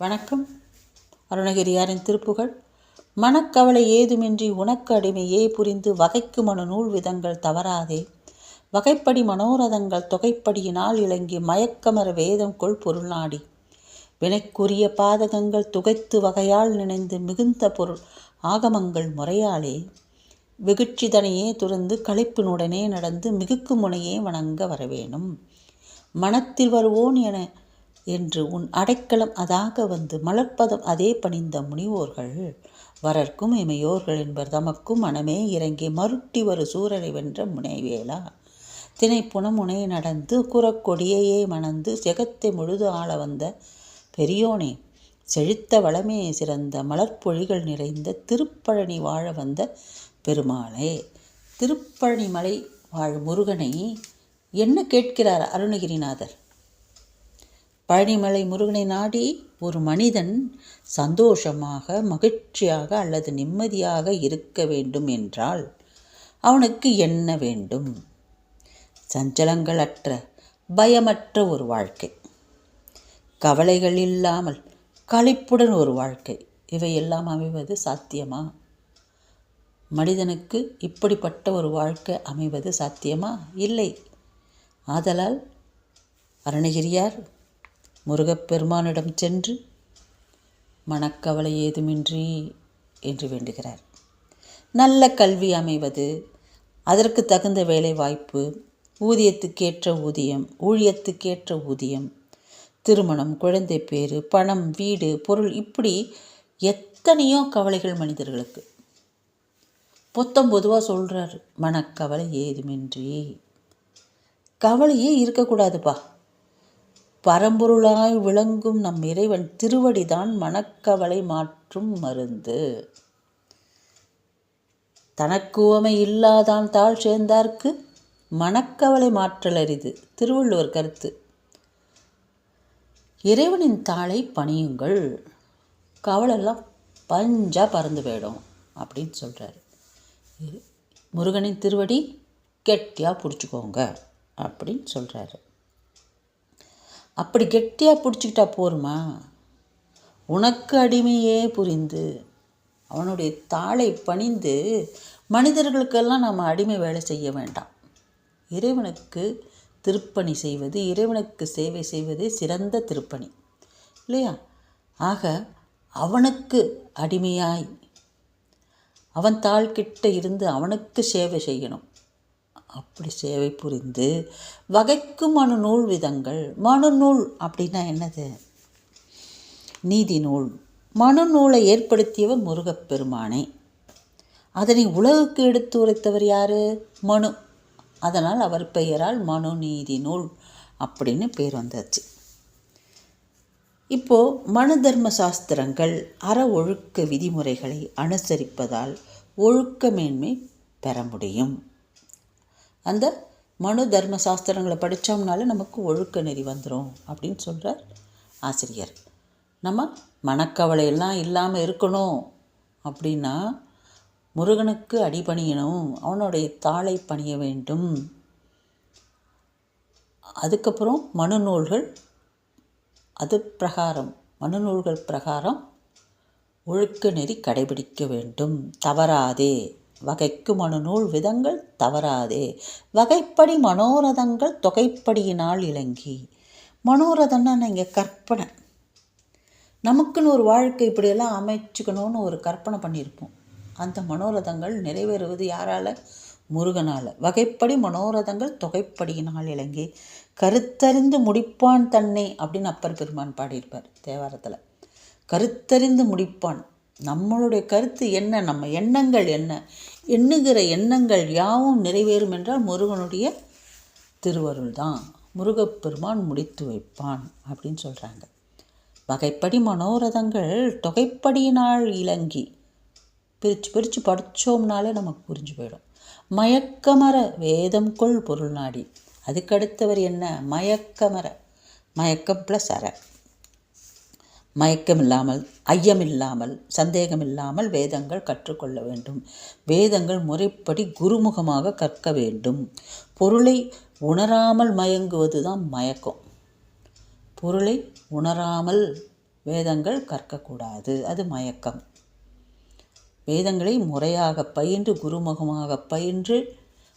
வணக்கம். அருணகிரியாரின் திருப்புகழ் மனக்கவலை ஏதுமின்றி உனக்கு அடிமையே புரிந்து வகைக்கு மனு நூல் விதங்கள் தவறாதே. வகைப்படி மனோரதங்கள் தொகைப்படியினால் இலங்கி மயக்கமர வேதம் கொள் பொருள் நாடி வினைக்குரிய பாதகங்கள் துகைத்து வகையால் நினைந்து மிகுந்த பொருள் ஆகமங்கள் முறையாலே. வெகுட்சிதனையே துறந்து களிப்பினுடனே நடந்து மிகுக்கு முனையே வணங்க வரவேணும். மனத்தில் வருவோன் என என்று உன் அடைக்கலம் அதாக வந்து மலர்ப்பதம் அதே பணிந்த முனிவோர்கள். வரர்க்கும் இமையோர்கள் என்பர் தமக்கும் மனமே இறங்கி மருட்டி ஒரு சூரரை வென்ற முனைவேலா. தினை புனமுனை நடந்து குறக்கொடியையே மணந்து செகத்தை முழுது ஆள வந்த பெரியோனே செழித்த வளமே சிறந்த மலர்ப்பொழிகள் நிறைந்த திருப்பழனி வாழ வந்த பெருமாளே. திருப்பழனி மலை வாழ் முருகனை என்ன கேட்கிறார் அருணகிரிநாதர்? பழனிமலை முருகனை நாடி ஒரு மனிதன் சந்தோஷமாக மகிழ்ச்சியாக அல்லது நிம்மதியாக இருக்க வேண்டும் என்றால் அவனுக்கு என்ன வேண்டும்? சஞ்சலங்களற்ற பயமற்ற ஒரு வாழ்க்கை. கவலைகள் இல்லாமல் களிப்புடன் ஒரு வாழ்க்கை. இவையெல்லாம் அமைவது சாத்தியமா? மனிதனுக்கு இப்படிப்பட்ட ஒரு வாழ்க்கை அமைவது சாத்தியமா? இல்லை. ஆதலால் அருணகிரியார் முருகப்பெருமானிடம் சென்று மனக்கவலை ஏதுமின்றி என்று வேண்டுகிறார். நல்ல கல்வி அமைவது அதற்கு தகுந்த வேலை வாய்ப்பு ஊதியத்துக்கேற்ற ஊதியம் ஊழியத்துக்கேற்ற ஊதியம் திருமணம் குழந்தை பேர் பணம் வீடு பொருள் இப்படி எத்தனையோ கவலைகள் மனிதர்களுக்கு. பொத்தம் பொதுவாக சொல்கிறார் மனக்கவலை ஏதுமின்றி. கவலையே இருக்கக்கூடாதுப்பா. பரம்பொருளாய் விளங்கும் நம் இறைவன் திருவடிதான் மனக்கவலை மாற்றும் மருந்து. தனக்கு உவமை இல்லாதான் தாழ் சேர்ந்தார்க்கு மனக்கவலை மாற்றல் அரிது. திருவள்ளுவர் கருத்து. இறைவனின் தாளை பணியுங்கள். கவலெல்லாம் பஞ்சா பறந்து போயிடும் அப்படின்னு சொல்கிறாரு முருகனின் திருவடி கெட்டியாக பிடிச்சிக்கோங்க அப்படின்னு சொல்கிறாரு அப்படி கெட்டியாக பிடிச்சிக்கிட்டா போருமா? உனக்கு அடிமையே புரிந்து. அவனுடைய தாளை பணிந்து மனிதர்களுக்கெல்லாம் நம்ம அடிமை வேலை செய்ய வேண்டாம். இறைவனுக்கு திருப்பணி செய்வது இறைவனுக்கு சேவை செய்வது சிறந்த திருப்பணி. இல்லையா? ஆக அவனுக்கு அடிமையாய் அவன் தாள்கிட்ட இருந்து அவனுக்கு சேவை செய்யணும். அப்படி சேவை புரிந்து வகைக்கு மனு நூல் விதங்கள். மனு நூல் அப்படின்னா என்னது? நீதி நூல். மனு நூலை ஏற்படுத்தியவர் முருகப்பெருமானை. அதனை உலகுக்கு எடுத்து உரைத்தவர் யார்? மனு. அதனால் அவர் பெயரால் மனு நீதி நூல் அப்படின்னு பேர் வந்தாச்சு. இப்போது மனு தர்ம சாஸ்திரங்கள் அற ஒழுக்க விதிமுறைகளை அனுசரிப்பதால் ஒழுக்கமேன்மை பெற முடியும். அந்த மனு தர்ம சாஸ்திரங்களை படித்தோம்னால நமக்கு ஒழுக்க நெறி வந்துடும் அப்படின்னு சொல்கிறார் ஆசிரியர். நம்ம மனக்கவலையெல்லாம் இல்லாமல் இருக்கணும் அப்படின்னா முருகனுக்கு அடிபணியணும் அவனுடைய தாளை பணிய வேண்டும். அதுக்கப்புறம் மனு நூல்கள் அது பிரகாரம் மனு நூல்கள் பிரகாரம் ஒழுக்க நெறி கடைபிடிக்க வேண்டும். தவறாதே. வகைக்கு மனு நூல் விதங்கள் தவறாதே. வகைப்படி மனோரதங்கள் தொகைப்படியினால் இலங்கி. மனோரதம்னா இங்கே கற்பனை. நமக்குன்னு ஒரு வாழ்க்கை இப்படியெல்லாம் அமைச்சுக்கணும்னு ஒரு கற்பனை பண்ணியிருப்போம். அந்த மனோரதங்கள் நிறைவேறுவது யாரால்? முருகனால். வகைப்படி மனோரதங்கள் தொகைப்படியினால் இலங்கி. கருத்தறிந்து முடிப்பான் தன்னை அப்படின்னு அப்பர் பெருமான் பாடியிருப்பார் தேவாரத்தில். கருத்தறிந்து முடிப்பான். நம்மளுடைய கருத்து என்ன நம்ம எண்ணங்கள் என்ன எண்ணுகிற எண்ணங்கள் யாவும் நிறைவேறும் என்றால் முருகனுடைய திருவருள் தான் முருகப்பெருமான் முடித்து வைப்பான் அப்படின்னு சொல்கிறாங்க வகைப்படி மனோரதங்கள் தொகைப்படியினால் இலங்கி. பிரித்து பிரித்து படித்தோம்னாலே நமக்கு புரிஞ்சு போயிடும். மயக்கமர வேதம் கொள் பொருள் நாடி அதுக்கடுத்தவர் என்ன? மயக்கமர மயக்கம் ப்ளஸ் அரை மயக்கமில்லாமல் ஐயமில்லாமல் சந்தேகமில்லாமல் வேதங்கள் கற்றுக்கொள்ள வேண்டும். வேதங்கள் முறைப்படி குருமுகமாக கற்க வேண்டும். பொருளை உணராமல் மயங்குவது தான் மயக்கம். பொருளை உணராமல் வேதங்கள் கற்கக்கூடாது. அது மயக்கம். வேதங்களை முறையாக பயின்று குருமுகமாக பயின்று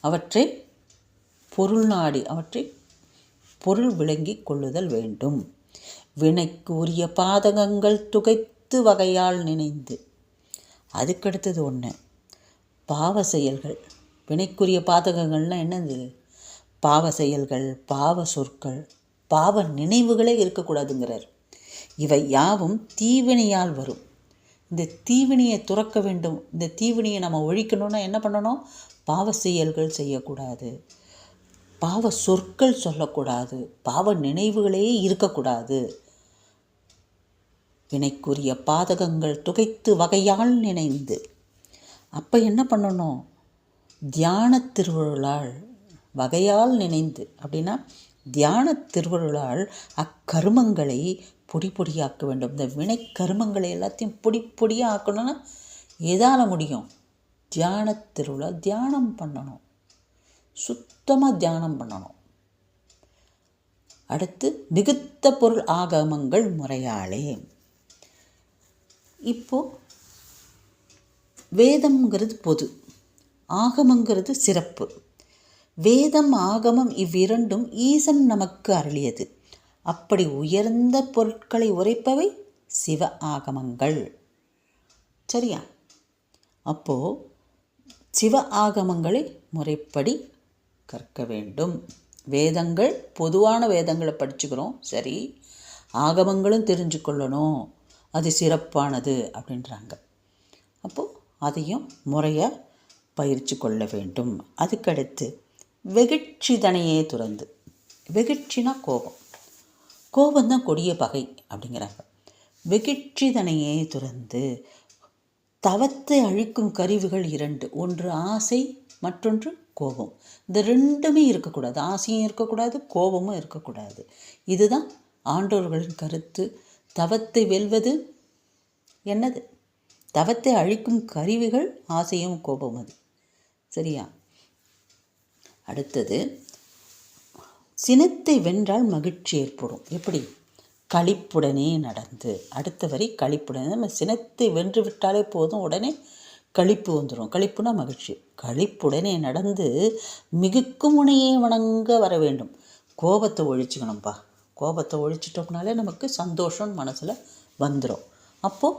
அவற்றை பொருள் நாடி அவற்றை பொருள் விளங்கி கொள்ளுதல் வேண்டும். வினைக்கு உரிய பாதகங்கள் துகைத்து வகையால் நினைந்து. அதுக்கடுத்தது ஒன்று பாவ செயல்கள். வினைக்குரிய பாதகங்கள்னால் என்னது? பாவ செயல்கள் பாவ சொற்கள் பாவ நினைவுகளே இருக்கக்கூடாதுங்கிறார். இவை யாவும் தீவினையால் வரும். இந்த தீவினையை துறக்க வேண்டும். இந்த தீவினையை நம்ம ஒழிக்கணும்னா என்ன பண்ணணும்? பாவ செயல்கள் செய்யக்கூடாது. பாவ சொற்கள் சொல்லக்கூடாது. பாவ நினைவுகளே இருக்கக்கூடாது. வினைக்குரிய பாதகங்கள் துகைத்து வகையால் நினைந்து. அப்போ என்ன பண்ணணும்? தியான திருவருளால் வகையால் நினைந்து. அப்படின்னா தியான திருவருளால் அக்கருமங்களை பொடி பொடியாக்க வேண்டும். இந்த வினை கருமங்களை எல்லாத்தையும் பொடி பொடியாக ஆக்கணும்னா எதால் முடியும்? தியான திருவிழா தியானம் பண்ணணும். சுத்தமாக தியானம் பண்ணணும். அடுத்து மிகுத்த பொருள் ஆகமங்கள் முறையாலே. இப்போது வேதம்ங்கிறது பொது ஆகமங்கிறது சிறப்பு. வேதம் ஆகமம் இவ்விரண்டும் ஈசன் நமக்கு அருளியது. அப்படி உயர்ந்த பொருட்களை உரைப்பவை சிவ ஆகமங்கள். சரியா? அப்போது சிவ ஆகமங்களை முறைப்படி கற்க வேண்டும். வேதங்கள் பொதுவான வேதங்களை படிச்சுக்கிறோம். சரி ஆகமங்களும் தெரிஞ்சு கொள்ளணும் அது சிறப்பானது அப்படின்றாங்க. அப்போது அதையும் முறையாக பயிற்சி கொள்ள வேண்டும். அதுக்கடுத்து வெகுட்சிதனையே துறந்து. வெகுட்சினா கோபம். கோபந்தான் கொடிய பகை அப்படிங்கிறாங்க. வெகுட்சிதனையே துறந்து தவத்தை அழிக்கும் கருவிகள் இரண்டு. ஒன்று ஆசை மற்றொன்று கோபம். இந்த ரெண்டுமே இருக்கக்கூடாது. ஆசையும் இருக்கக்கூடாது கோபமும் இருக்கக்கூடாது. இதுதான் ஆண்டோர்களின் கருத்து. தவத்தை வெல்வது என்னது? தவத்தை அழிக்கும் கருவிகள் ஆசையும் கோபம் அது. சரியா? அடுத்தது சினத்தை வென்றால் மகிழ்ச்சி ஏற்படும். எப்படி? களிப்புடனே நடந்து. அடுத்த வரி கழிப்புடனே நம்ம சினத்தை வென்று விட்டாலே போதும் உடனே களிப்பு வந்துடும் கழிப்புனா மகிழ்ச்சி. கழிப்புடனே நடந்து மிகுக்கும் முனையே வணங்க வர வேண்டும். கோபத்தை ஒழிச்சுக்கணும்ப்பா கோபத்தை ஒழிச்சிட்டோம்னாலே நமக்கு சந்தோஷம் மனசில் வந்துடும் அப்போது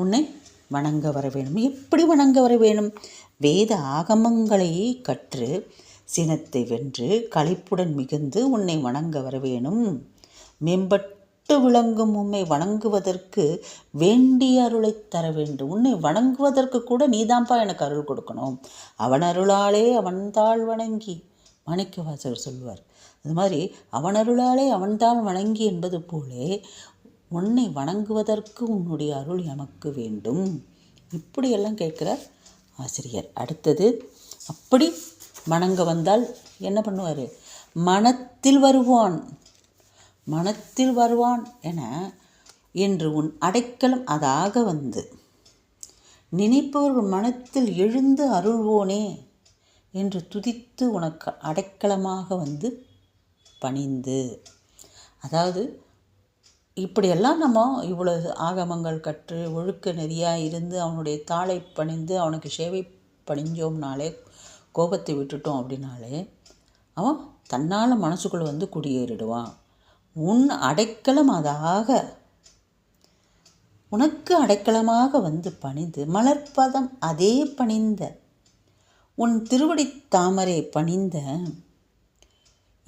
உன்னை வணங்க வர வேணும். எப்படி வணங்க வர வேணும்? வேத ஆகமங்களை கற்று சினத்தை வென்று களிப்புடன் மிகுந்து உன்னை வணங்க வர வேணும். மேம்பட்டு விளங்கும் உண்மை வணங்குவதற்கு வேண்டிய அருளை தர வேண்டும். உன்னை வணங்குவதற்கு கூட நீதான்ப்பா எனக்கு அருள் கொடுக்கணும். அவன் அருளாலே அவன் தாழ் வணங்கி மணிக்கவாசகர் சொல்வார் அது மாதிரி அவன் அருளாலே அவன்தான் வணங்கி என்பது போலே உன்னை வணங்குவதற்கு உன்னுடைய அருள் எமக்கு வேண்டும். இப்படியெல்லாம் கேட்குறார் ஆசிரியர். அடுத்தது அப்படி வணங்க வந்தால் என்ன பண்ணுவார்? மனத்தில் வருவான். மனத்தில் வருவான் என என்று உன் அடைக்கலம் அதாக வந்து. நினைப்பவர்கள் மனத்தில் எழுந்து அருள்வோனே என்று துதித்து உனக்கு அடைக்கலமாக வந்து பணிந்து. அதாவது இப்படியெல்லாம் நம்ம இவ்வளோ ஆகமங்கள் கற்று ஒழுக்க நெறியாக இருந்து அவனுடைய தாளை பணிந்து அவனுக்கு சேவை பணிஞ்சோம்னாலே கோபத்தை விட்டுட்டோம் அப்படின்னாலே அவன் தன்னால் மனசுக்குள்ளே வந்து குடியேறிடுவான். உன் அடைக்கலம் அதாக. உனக்கு அடைக்கலமாக வந்து பணிந்து மலர்பதம் அதே பணிந்த. உன் திருவடி தாமரை பணிந்த.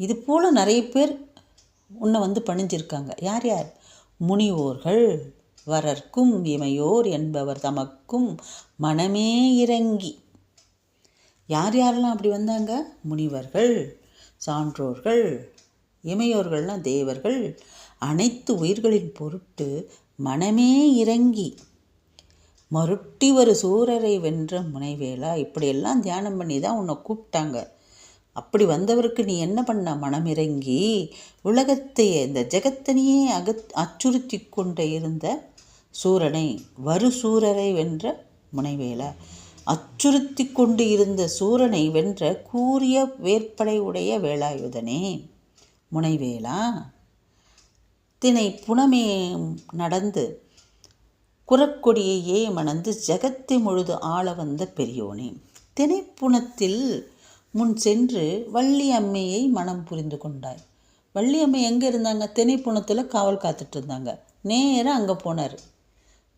இது போல் நிறைய பேர் உன்னை வந்து பணிஞ்சிருக்காங்க. யார் யார்? முனிவோர்கள் வரர்க்கும் இமையோர் என்பவர் தமக்கும் மனமே இறங்கி. யார் யாரெல்லாம் அப்படி வந்தாங்க? முனிவர்கள் சான்றோர்கள் இமையோர்கள்லாம் தேவர்கள். அனைத்து உயிர்களின் பொருட்டு மனமே இறங்கி. மறுட்டி ஒரு சூரரை வென்ற முனைவேலா இப்படியெல்லாம் தியானம் பண்ணி தான் உன்னை கூப்பிட்டாங்க. அப்படி வந்தவருக்கு நீ என்ன பண்ண? மனமிறங்கி உலகத்தையே இந்த ஜெகத்தனையே அகத் அச்சுறுத்தி கொண்டு இருந்த சூரனை வரு சூரரை வென்ற முனைவேல. அச்சுறுத்தி கொண்டு இருந்த சூரனை வென்ற கூறிய வேற்படை உடைய வேலாயுதனே முனைவேலா? தினை புனமே நடந்து குரக்கொடியையே மணந்து ஜெகத்தை முழுது ஆள வந்த பெரியோனே. திணைப்புணத்தில் முன் சென்று வள்ளி அம்மையை மனம் புரிந்து கொண்டாய் வள்ளி அம்மை எங்கே இருந்தாங்க? திணைப்புணத்தில் காவல் காத்துட்டு இருந்தாங்க. நேராக அங்கே போனார்.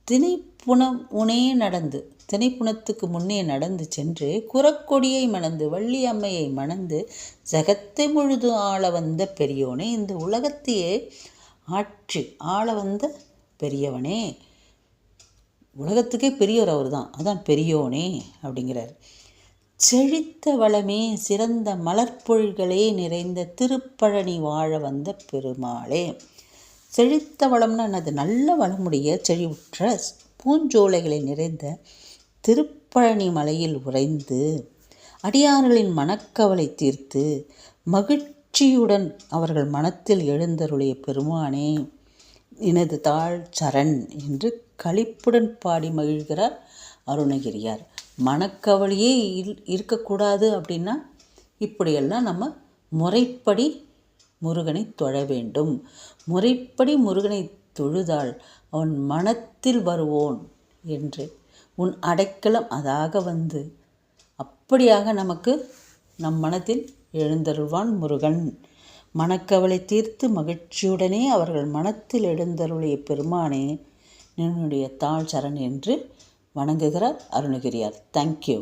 திணைப்புணம் உனே நடந்து திணைப்புணத்துக்கு முன்னே நடந்து சென்று குரக்கொடியை மணந்து வள்ளி அம்மையை மணந்து ஜகத்தை முழுது ஆள வந்த பெரியோனே இந்த உலகத்தையே ஆட்சி ஆள வந்த பெரியவனே. உலகத்துக்கே பெரியவர் அவர் தான் அதான் பெரியோனே அப்படிங்கிறார். செழித்த வளமே சிறந்த மலர்பொழிகளே நிறைந்த திருப்பழனி வாழ வந்த பெருமாளே. செழித்த வளம்னா என்னது? நல்ல வளமுடைய செழிவுற்ற பூஞ்சோலைகளை நிறைந்த திருப்பழனி மலையில் உறைந்து அடியார்களின் மனக்கவலை தீர்த்து மகிழ்ச்சியுடன் அவர்கள் மனத்தில் எழுந்தருளிய பெருமானே எனது தாழ் சரண் என்று களிப்புடன் பாடி மகிழ்கிறார் அருணகிரியார். மனக்கவலையே இல் இருக்கக்கூடாது அப்படின்னா இப்படியெல்லாம் நம்ம முறைப்படி முருகனை தொழ வேண்டும். முறைப்படி முருகனை தொழுதால் அவன் மனத்தில் வருவோன் என்று உன் அடைக்கலம் அதாக வந்து அப்படியாக நமக்கு நம் மனத்தில் எழுந்தருள்வான் முருகன். மனக்கவலை தீர்த்து மகிழ்ச்சியுடனே அவர்கள் மனத்தில் எழுந்தருளிய பெருமானே என்னுடைய தாழ் சரண் என்று வணங்குகிறார் அருணகிரியார். தேங்க்யூ